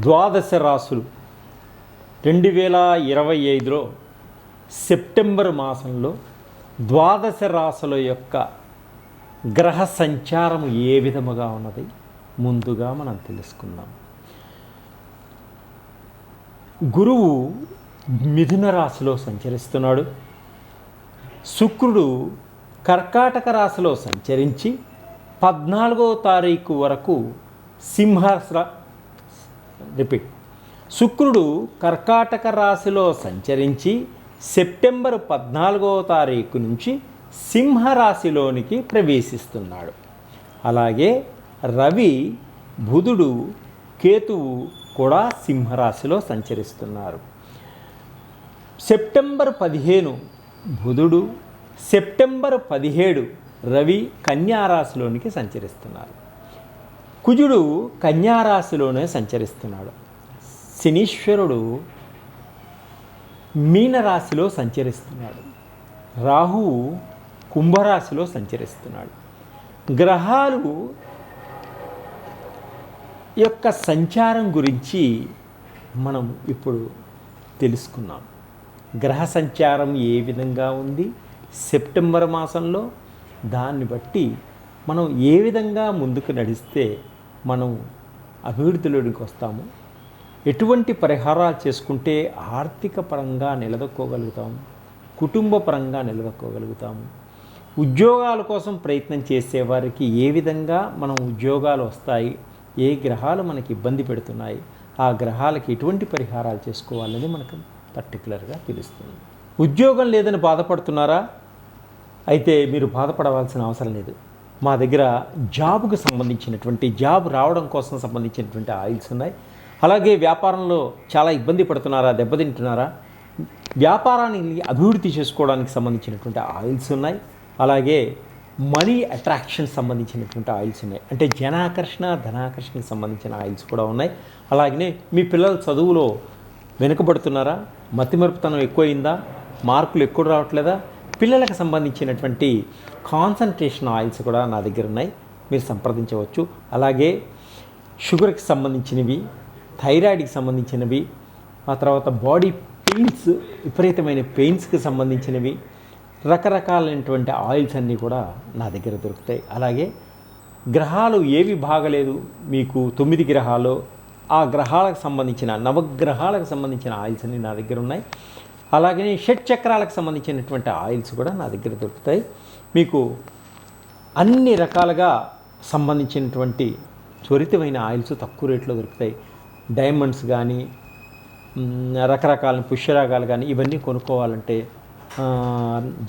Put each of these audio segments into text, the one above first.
ద్వాదశ రాసులు. రెండు వేల ఇరవై ఐదులో సెప్టెంబర్ మాసంలో ద్వాదశ రాసుల యొక్క గ్రహ సంచారం ఏ విధముగా ఉన్నది? ముందుగా మనం తెలుసుకుందాం. గురువు మిథున రాశిలో సంచరిస్తున్నాడు. శుక్రుడు కర్కాటక రాశిలో సంచరించి పద్నాలుగో తారీఖు వరకు సింహ రిపీట్. శుక్రుడు కర్కాటక రాశిలో సంచరించి సెప్టెంబర్ పద్నాలుగో తారీఖు నుంచి సింహరాశిలోనికి ప్రవేశిస్తున్నాడు. అలాగే రవి బుధుడు కేతువు కూడా సింహరాశిలో సంచరిస్తున్నారు. సెప్టెంబర్ పదిహేను బుధుడు సెప్టెంబర్ పదిహేడు రవి కన్యారాశిలోనికి సంచరిస్తున్నారు. కుజుడు కన్యారాశిలోనే సంచరిస్తున్నాడు. శనీశ్వరుడు మీనరాశిలో సంచరిస్తున్నాడు. రాహువు కుంభరాశిలో సంచరిస్తున్నాడు. గ్రహాలు యొక్క సంచారం గురించి మనం ఇప్పుడు తెలుసుకున్నాం. గ్రహ సంచారం ఏ విధంగా ఉంది? సెప్టెంబర్ మాసంలో దాన్ని బట్టి మనం ఏ విధంగా ముందుకు నడిస్తే మనం అభివృద్ధిలోనికి వస్తాము? ఎటువంటి పరిహారాలు చేసుకుంటే ఆర్థిక పరంగా నిలదొక్కోగలుగుతాము కుటుంబ పరంగా నిలదొక్కోగలుగుతాము? ఉద్యోగాల కోసం ప్రయత్నం చేసేవారికి ఏ విధంగా మనం ఉద్యోగాలు వస్తాయి? ఏ గ్రహాలు మనకి ఇబ్బంది పెడుతున్నాయి? ఆ గ్రహాలకి ఎటువంటి పరిహారాలు చేసుకోవాలని మనకు పర్టికులర్గా తెలుస్తుంది. ఉద్యోగం లేదని బాధపడుతున్నారా? అయితే మీరు బాధపడవలసిన అవసరం లేదు. మా దగ్గర జాబ్కు సంబంధించినటువంటి జాబ్ రావడం కోసం సంబంధించినటువంటి ఆయిల్స్ ఉన్నాయి. అలాగే వ్యాపారంలో చాలా ఇబ్బంది పడుతున్నారా దెబ్బతింటున్నారా? వ్యాపారాన్ని అభివృద్ధి చేసుకోవడానికి సంబంధించినటువంటి ఆయిల్స్ ఉన్నాయి. అలాగే మనీ అట్రాక్షన్ సంబంధించినటువంటి ఆయిల్స్ ఉన్నాయి. అంటే జనాకర్షణ ధనాకర్షణకి సంబంధించిన ఆయిల్స్ కూడా ఉన్నాయి. అలాగనే మీ పిల్లల చదువులో వెనుకబడుతున్నారా? మతిమరుపుతనం ఎక్కువైందా? మార్కులు ఎక్కువ రావట్లేదా? పిల్లలకు సంబంధించినటువంటి కాన్సన్ట్రేషన్ ఆయిల్స్ కూడా నా దగ్గర ఉన్నాయి. మీరు సంప్రదించవచ్చు. అలాగే షుగర్కి సంబంధించినవి థైరాయిడ్కి సంబంధించినవి ఆ తర్వాత బాడీ పెయిన్స్ విపరీతమైన పెయిన్స్కి సంబంధించినవి రకరకాలైనటువంటి ఆయిల్స్ అన్నీ కూడా నా దగ్గర దొరుకుతాయి. అలాగే గ్రహాలు ఏవి బాగలేదు మీకు తొమ్మిది గ్రహాలు ఆ గ్రహాలకు సంబంధించిన నవగ్రహాలకు సంబంధించిన ఆయిల్స్ అన్నీ నా దగ్గర ఉన్నాయి. అలాగే షట్ చక్రాలకు సంబంధించినటువంటి ఆయిల్స్ కూడా నా దగ్గర దొరుకుతాయి. మీకు అన్ని రకాలుగా సంబంధించినటువంటి త్వరితమైన ఆయిల్స్ తక్కువ రేట్లో దొరుకుతాయి. డైమండ్స్ కానీ రకరకాల పుష్యరాగాలు కానీ ఇవన్నీ కొనుక్కోవాలంటే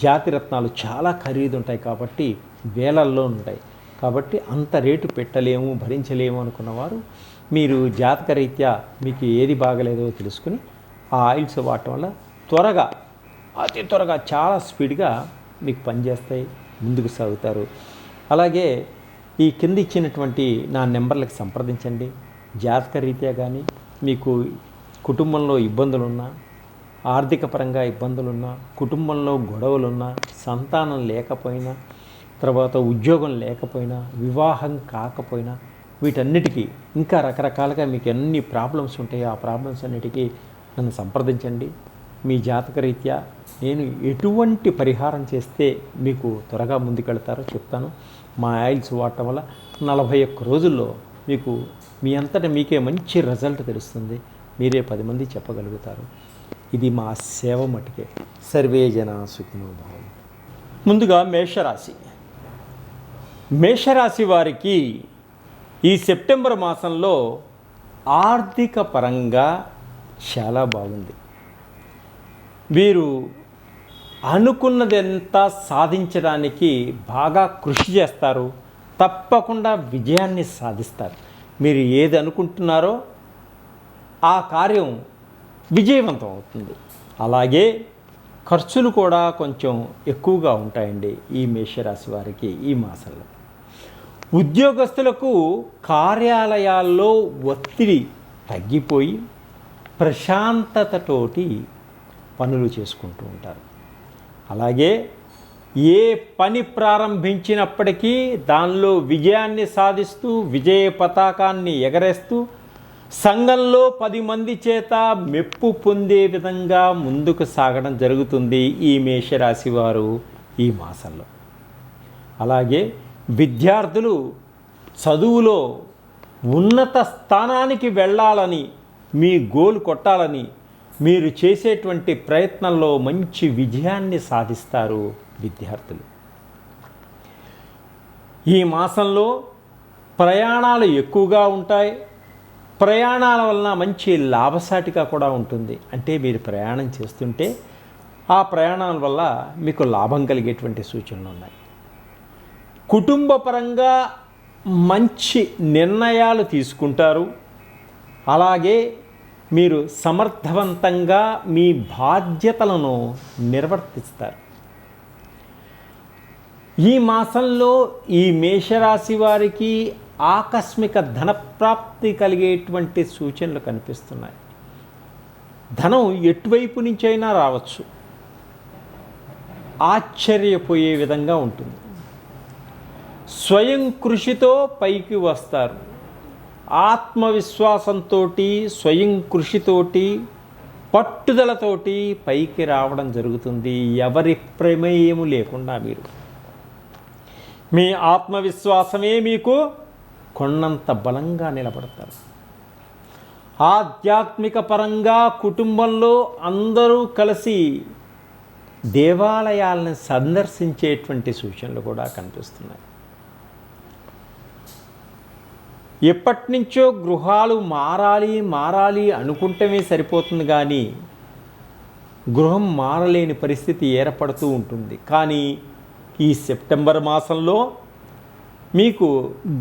జాతి రత్నాలు చాలా ఖరీదు ఉంటాయి కాబట్టి వేలల్లో ఉంటాయి. కాబట్టి అంత రేటు పెట్టలేము భరించలేము అనుకున్నవారు మీరు జాతకరీత్యా మీకు ఏది బాగలేదో తెలుసుకుని ఆ ఆయిల్స్ వాడటం వల్ల త్వరగా అతి త్వరగా చాలా స్పీడ్గా మీకు పనిచేస్తాయి ముందుకు సాగుతారు. అలాగే ఈ కింద ఇచ్చినటువంటి నా నెంబర్లకు సంప్రదించండి. జాతక రీత్యా కానీ మీకు కుటుంబంలో ఇబ్బందులున్నా ఆర్థిక పరంగా ఇబ్బందులున్నా కుటుంబంలో గొడవలున్నా సంతానం లేకపోయినా తర్వాత ఉద్యోగం లేకపోయినా వివాహం కాకపోయినా వీటన్నిటికీ ఇంకా రకరకాలుగా మీకు ఎన్ని ప్రాబ్లమ్స్ ఉంటాయో ఆ ప్రాబ్లమ్స్ అన్నిటికీ నన్ను సంప్రదించండి. మీ జాతకరీత్యా నేను ఎటువంటి పరిహారం చేస్తే మీకు త్వరగా ముందుకెళ్తారో చెప్తాను. మా ఆయిల్స్ వాడటం వల్ల నలభై ఒక్క రోజుల్లో మీకు మీ అంతటా మీకే మంచి రిజల్ట్ తెలుస్తుంది. మీరే పది మంది చెప్పగలుగుతారు. ఇది మా సేవ మటుకే. సర్వే జన సుఖినోభావం ముందుగా మేషరాశి. మేషరాశి వారికి ఈ సెప్టెంబర్ మాసంలో ఆర్థిక పరంగా చాలా బాగుంది. వీరు అనుకున్నదంతా సాధించడానికి బాగా కృషి చేస్తారు తప్పకుండా విజయాన్ని సాధిస్తారు. మీరు ఏది అనుకుంటున్నారో ఆ కార్యం విజయవంతం అవుతుంది. అలాగే ఖర్చులు కూడా కొంచెం ఎక్కువగా ఉంటాయండి ఈ మేషరాశి వారికి ఈ మాసంలో. ఉద్యోగస్తులకు కార్యాలయాల్లో ఒత్తిడి తగ్గిపోయి ప్రశాంతతతోటి పనులు చేసుకుంటూ ఉంటారు. అలాగే ఏ పని ప్రారంభించినప్పటికీ దానిలో విజయాన్ని సాధిస్తూ విజయ పతాకాన్ని ఎగరేస్తూ సంఘంలో పది మంది చేత మెప్పు పొందే విధంగా ముందుకు సాగడం జరుగుతుంది ఈ మేషరాశి వారు ఈ మాసంలో. అలాగే విద్యార్థులు చదువులో ఉన్నత స్థానానికి వెళ్ళాలని మీ గోల్ కొట్టాలని మీరు చేసేటువంటి ప్రయత్నంలో మంచి విజయాన్ని సాధిస్తారు విద్యార్థులు. ఈ మాసంలో ప్రయాణాలు ఎక్కువగా ఉంటాయి. ప్రయాణాల వలన మంచి లాభసాటిగా కూడా ఉంటుంది. అంటే మీరు ప్రయాణం చేస్తుంటే ఆ ప్రయాణాల వల్ల మీకు లాభం కలిగేటువంటి సూచనలు ఉన్నాయి. కుటుంబపరంగా మంచి నిర్ణయాలు తీసుకుంటారు. అలాగే మీరు సమర్థవంతంగా మీ బాధ్యతలను నిర్వర్తిస్తారు. ఈ మాసంలో ఈ మేషరాశి వారికి ఆకస్మిక ధనప్రాప్తి కలిగేటువంటి సూచనలు కనిపిస్తున్నాయి. ధనం ఎటువైపు నుంచైనా రావచ్చు. ఆశ్చర్యపోయే విధంగా ఉంటుంది. స్వయం కృషితో పైకి వస్తారు. ఆత్మవిశ్వాసంతో స్వయం కృషితోటి పట్టుదలతోటి పైకి రావడం జరుగుతుంది. ఎవరి ప్రమేయము లేకుండా మీరు. మీ ఆత్మవిశ్వాసమే మీకు కొండంత బలంగా నిలబడతారు. ఆధ్యాత్మిక పరంగా కుటుంబంలో అందరూ కలిసి దేవాలయాలను సందర్శించేటువంటి సూచనలు కూడా కనిపిస్తున్నాయి. ఎప్పటి నుంచో గృహాలు మారాలి మారాలి అనుకుంటమే సరిపోతుంది కానీ గృహం మారలేని పరిస్థితి ఏర్పడుతూ ఉంటుంది. కానీ ఈ సెప్టెంబర్ మాసంలో మీకు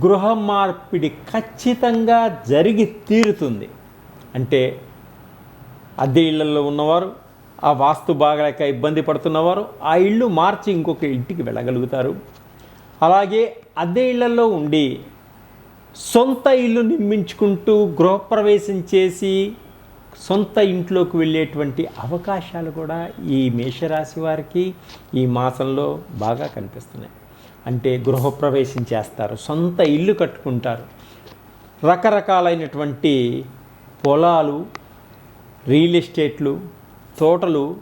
గృహ మార్పిడి ఖచ్చితంగా జరిగి తీరుతుంది. అంటే అద్దె ఇళ్ళలో ఉన్నవారు ఆ వాస్తు బాగలేక ఇబ్బంది పడుతున్నవారు ఆ ఇల్లు మార్చి ఇంకొక ఇంటికి వెళ్ళగలుగుతారు. అలాగే అద్దె ఇళ్ళలో ఉండి సొంత ఇల్లు నిర్మించుకుంటూ గృహప్రవేశం చేసి సొంత ఇంట్లోకి వెళ్ళేటువంటి అవకాశాలు కూడా ఈ మేషరాశి వారికి ఈ మాసంలో బాగా కనిపిస్తున్నాయి. అంటే గృహప్రవేశం చేస్తారు సొంత ఇల్లు కట్టుకుంటారు. రకరకాలైనటువంటి పొలాలు రియల్ ఎస్టేట్లు తోటలు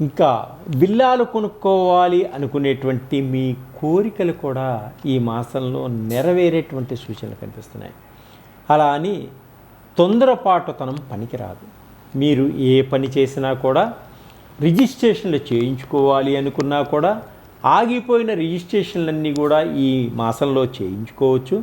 ఇంకా విల్లాలు కొనుక్కోవాలి అనుకునేటువంటి మీ కోరికలు కూడా ఈ మాసంలో నెరవేరేటువంటి సూచనలు కనిపిస్తున్నాయి. అలా అని తొందరపాటుతనం పనికిరాదు. మీరు ఏ పని చేసినా కూడా రిజిస్ట్రేషన్లు చేయించుకోవాలి అనుకున్నా కూడా ఆగిపోయిన రిజిస్ట్రేషన్లన్నీ కూడా ఈ మాసంలో చేయించుకోవచ్చు.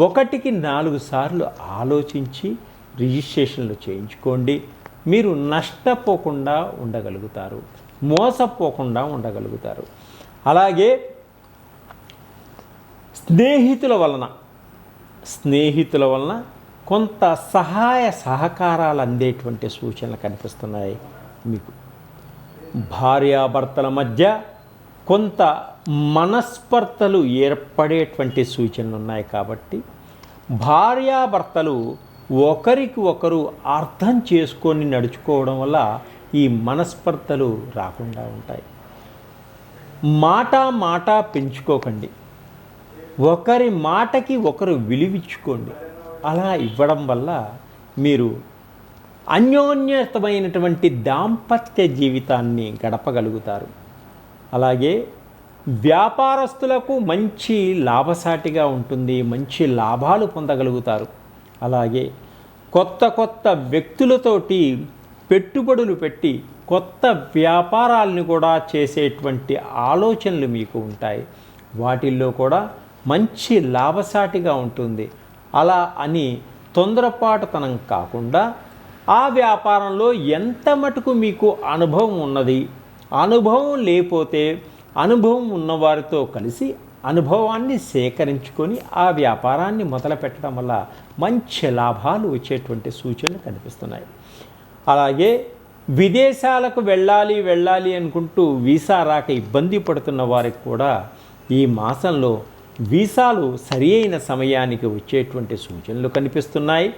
ఒకటికి నాలుగు సార్లు ఆలోచించి రిజిస్ట్రేషన్లు చేయించుకోండి. మీరు నష్టపోకుండా ఉండగలుగుతారు. మోసపోకుండా ఉండగలుగుతారు. అలాగే స్నేహితుల వలన స్నేహితుల వలన కొంత సహాయ సహకారాలు అందేటువంటి సూచనలు కనిపిస్తున్నాయి మీకు. భార్యాభర్తల మధ్య కొంత మనస్పర్ధలు ఏర్పడేటువంటి సూచనలు ఉన్నాయి కాబట్టి భార్యాభర్తలు ఒకరికి ఒకరు అర్థం చేసుకొని నడుచుకోవడం వల్ల ఈ మనస్పర్ధలు రాకుండా ఉంటాయి. మాట మాట పెంచుకోకండి. ఒకరి మాటకి ఒకరు విలువించుకోండి అలా ఇవ్వడం వల్ల మీరు అన్యోన్యతమైనటువంటి దాంపత్య జీవితాన్ని గడపగలుగుతారు. అలాగే వ్యాపారస్తులకు మంచి లాభసాటిగా ఉంటుంది మంచి లాభాలు పొందగలుగుతారు. అలాగే కొత్త కొత్త వ్యక్తులతోటి పెట్టుబడులు పెట్టి కొత్త వ్యాపారాలను కూడా చేసేటువంటి ఆలోచనలు మీకు ఉంటాయి. వాటిల్లో కూడా మంచి లాభసాటిగా ఉంటుంది. అలా అని తొందరపాటుతనం కాకుండా ఆ వ్యాపారంలో ఎంత మటుకు మీకు అనుభవం ఉన్నది? అనుభవం లేకపోతే అనుభవం ఉన్నవారితో కలిసి అనుభవాన్ని సేకరించుకొని ఆ వ్యాపారాన్ని మొదలుపెట్టడం వల్ల మంచి లాభాలు వచ్చేటువంటి సూచనలు కనిపిస్తున్నాయి. అలాగే విదేశాలకు వెళ్ళాలి వెళ్ళాలి అనుకుంటూ వీసా రాక ఇబ్బంది పడుతున్న వారికి కూడా ఈ మాసంలో వీసాలు సరి అయిన సమయానికి వచ్చేటువంటి సూచనలు కనిపిస్తున్నాయి.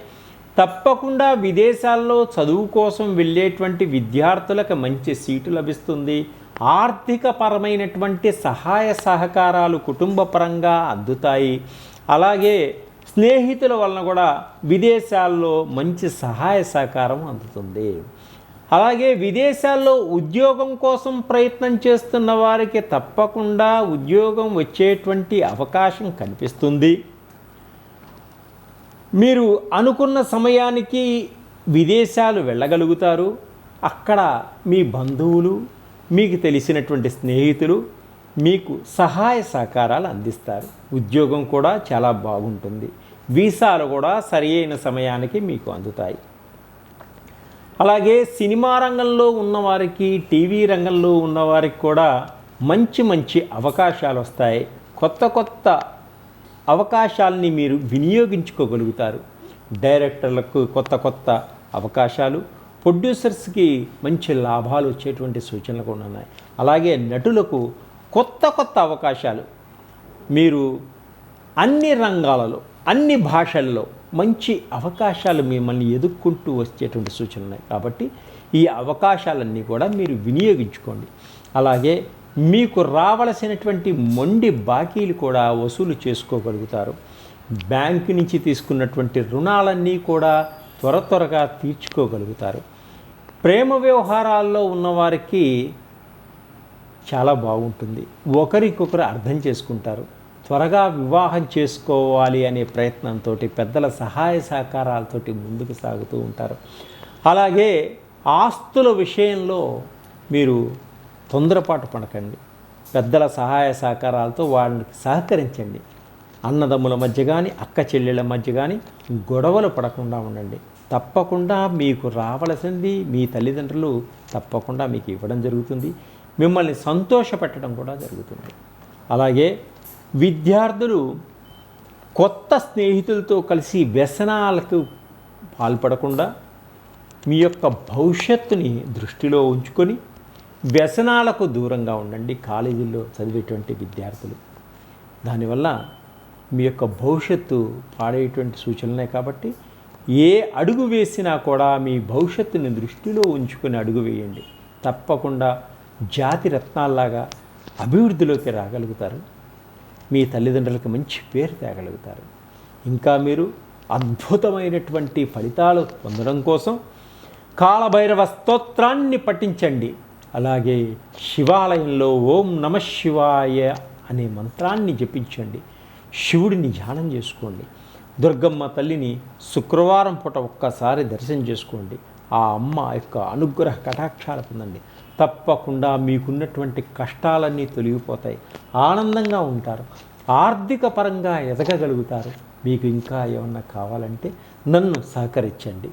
తప్పకుండా విదేశాల్లో చదువు కోసం వెళ్ళేటువంటి విద్యార్థులకు మంచి సీటు లభిస్తుంది. ఆర్థిక పరమైనటువంటి సహాయ సహకారాలు కుటుంబ పరంగా అందుతాయి. అలాగే స్నేహితుల వలన కూడా విదేశాల్లో మంచి సహాయ సహకారం అందుతుంది. అలాగే విదేశాల్లో ఉద్యోగం కోసం ప్రయత్నం చేస్తున్న వారికి తప్పకుండా ఉద్యోగం వచ్చేటువంటి అవకాశం కనిపిస్తుంది. మీరు అనుకున్న సమయానికి విదేశాలు వెళ్ళగలుగుతారు. అక్కడ మీ బంధువులు మీకు తెలిసినటువంటి స్నేహితులు మీకు సహాయ సహకారాలు అందిస్తారు. ఉద్యోగం కూడా చాలా బాగుంటుంది. వీసాలు కూడా సరి అయిన సమయానికి మీకు అందుతాయి. అలాగే సినిమా రంగంలో ఉన్నవారికి టీవీ రంగంలో ఉన్నవారికి కూడా మంచి మంచి అవకాశాలు వస్తాయి. కొత్త కొత్త అవకాశాలని మీరు వినియోగించుకోగలుగుతారు. డైరెక్టర్లకు కొత్త కొత్త అవకాశాలు ప్రొడ్యూసర్స్కి మంచి లాభాలు వచ్చేటువంటి సూచనలు కూడా ఉన్నాయి. అలాగే నటులకు కొత్త కొత్త అవకాశాలు. మీరు అన్ని రంగాలలో అన్ని భాషల్లో మంచి అవకాశాలు మిమ్మల్ని ఎదుర్కొంటూ వచ్చేటువంటి సూచనలు ఉన్నాయి. కాబట్టి ఈ అవకాశాలన్నీ కూడా మీరు వినియోగించుకోండి. అలాగే మీకు రావలసినటువంటి మొండి బాకీలు కూడా వసూలు చేసుకోగలుగుతారు. బ్యాంకు నుంచి తీసుకున్నటువంటి రుణాలన్నీ కూడా త్వర త్వరగా తీర్చుకోగలుగుతారు. ప్రేమ వ్యవహారాల్లో ఉన్నవారికి చాలా బాగుంటుంది. ఒకరికొకరు అర్థం చేసుకుంటారు. త్వరగా వివాహం చేసుకోవాలి అనే ప్రయత్నంతో పెద్దల సహాయ సహకారాలతోటి ముందుకు సాగుతూ ఉంటారు. అలాగే ఆస్తుల విషయంలో మీరు తొందరపాటు పడకండి. పెద్దల సహాయ సహకారాలతో వాళ్ళకి సహకరించండి. అన్నదమ్ముల మధ్య కానీ అక్క చెల్లెళ్ళ మధ్య కానీ గొడవలు పడకుండా ఉండండి. తప్పకుండా మీకు రావలసింది మీ తల్లిదండ్రులు తప్పకుండా మీకు ఇవ్వడం జరుగుతుంది. మిమ్మల్ని సంతోషపెట్టడం కూడా జరుగుతుంది. అలాగే విద్యార్థులు కొత్త స్నేహితులతో కలిసి వ్యసనాలకు పాల్పడకుండా మీ యొక్క భవిష్యత్తుని దృష్టిలో ఉంచుకొని వ్యసనాలకు దూరంగా ఉండండి కాలేజీల్లో చదివేటువంటి విద్యార్థులు. దానివల్ల మీ యొక్క భవిష్యత్తు పాడేటువంటి సూచనలే కాబట్టి ఏ అడుగు వేసినా కూడా మీ భవిష్యత్తుని దృష్టిలో ఉంచుకొని అడుగు వేయండి. తప్పకుండా జాతి రత్నాల్లాగా అభివృద్ధిలోకి రాగలుగుతారు. మీ తల్లిదండ్రులకు మంచి పేరు తేగలుగుతారు. ఇంకా మీరు అద్భుతమైనటువంటి ఫలితాలు పొందడం కోసం కాలభైరవ స్తోత్రాన్ని పఠించండి. అలాగే శివాలయంలో ఓం నమ శివాయ అనే మంత్రాన్ని జపించండి. శివుడిని ధ్యానం చేసుకోండి. దుర్గమ్మ తల్లిని శుక్రవారం పూట ఒక్కసారి దర్శనం చేసుకోండి. ఆ అమ్మ యొక్క అనుగ్రహ కటాక్షాలు పొందండి. తప్పకుండా మీకున్నటువంటి కష్టాలన్నీ తొలగిపోతాయి. ఆనందంగా ఉంటారు. ఆర్థిక పరంగా ఎదగగలుగుతారు. మీకు ఇంకా ఏమన్నా కావాలంటే నన్ను సహకరించండి.